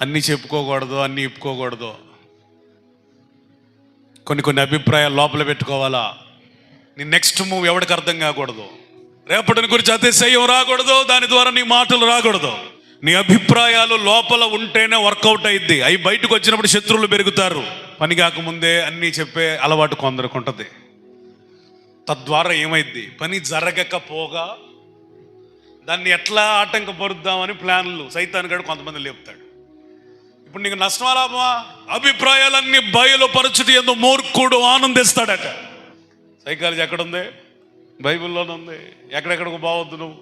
అన్నీ చెప్పుకోకూడదు అన్నీ ఇప్పుకోకూడదు. కొన్ని కొన్ని అభిప్రాయాలు లోపల పెట్టుకోవాలా? నీ నెక్స్ట్ మూవ్ ఎవరికి అర్థం కాకూడదు? రేపటిని గురించి అతిశయం రాకూడదు దాని ద్వారా నీ మాటలు రాకూడదు. నీ అభిప్రాయాలు లోపల ఉంటేనే వర్కౌట్ అయింది అవి బయటకు వచ్చినప్పుడు శత్రువులు పెరుగుతారు. పని కాకముందే అన్నీ చెప్పే అలవాటు కొందరికి ఉంటుంది. తద్వారా ఏమైద్ది? పని జరగకపోగా దాన్ని ఎట్లా ఆటంకపరుద్దామని ప్లాన్లు. సైతాన్ గడు కొంతమంది లేపుతాడు. ఇప్పుడు నీకు నష్టమా లాభమా? అభిప్రాయాలన్నీ బయలుపరచుటి ఎందు మూర్ఖుడు ఆనందిస్తాడట. సైకాలజీ ఎక్కడుంది? బైబిల్లోనే ఉంది. ఎక్కడెక్కడికి బావద్దు నువ్వు.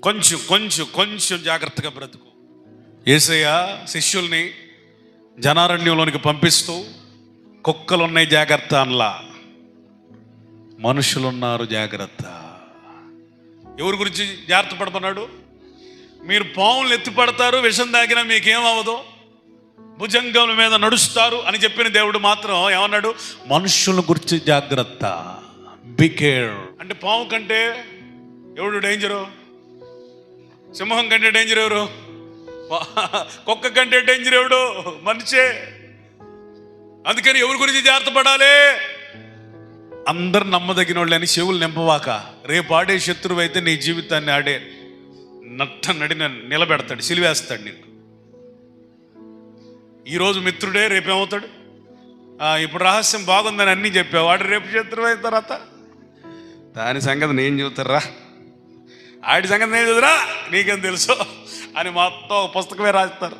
కొంచెం కొంచెం కొంచెం జాగ్రత్తగా బ్రతుకు. ఏసయ్య శిష్యుల్ని జనారణ్యంలోనికి పంపిస్తూ కుక్కలు ఉన్నాయి జాగ్రత్త అనలా. మనుషులున్నారు జాగ్రత్త. ఎవరి గురించి జాగ్రత్త పడమన్నాడు? మీరు పాములు ఎత్తి పడతారు విషం తాగినా మీకేమవ్వదు భుజంగం మీద నడుస్తారు అని చెప్పిన దేవుడు మాత్రం ఏమన్నాడు? మనుషుల గురించి జాగ్రత్త. బికేర్ అంటే పాము కంటే ఎవడు డేంజరు సింహం కంటే డేంజర్ ఎవరు? కుక్క కంటే డేంజర్ ఎవడు? మనిషే. అందుకని ఎవరి గురించి జాగ్రత్త పడాలి? అందరు నమ్మదగిన వాళ్ళని అని చెవులు నింపవాక రేపు ఆడే శత్రువు అయితే నీ జీవితాన్ని ఆడే నట్ట నడిన నిలబెడతాడు సిలివేస్తాడు నీకు. ఈరోజు మిత్రుడే రేపేమవుతాడు? ఇప్పుడు రహస్యం బాగుందని అన్నీ చెప్పావు. వాడు రేపు శత్రువు అయిన తర్వాత? దాని సంగతి నేను చూతారా ఆడి సంగతి నేను చూద్దరా నీకేం తెలుసు? అని మొత్తం పుస్తకమే రాస్తారు.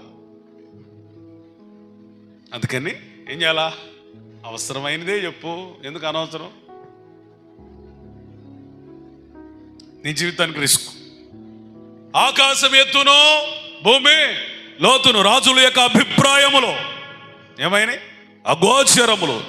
అందుకని ఏం చేయాలా? అవసరమైనదే చెప్పు. ఎందుకు అనవసరం? నీ జీవితానికి రిస్క్. ఆకాశం ఎత్తును భూమి. లోతును రాజుల యొక్క అభిప్రాయములో ఏమైనాయి? అగోచరములు.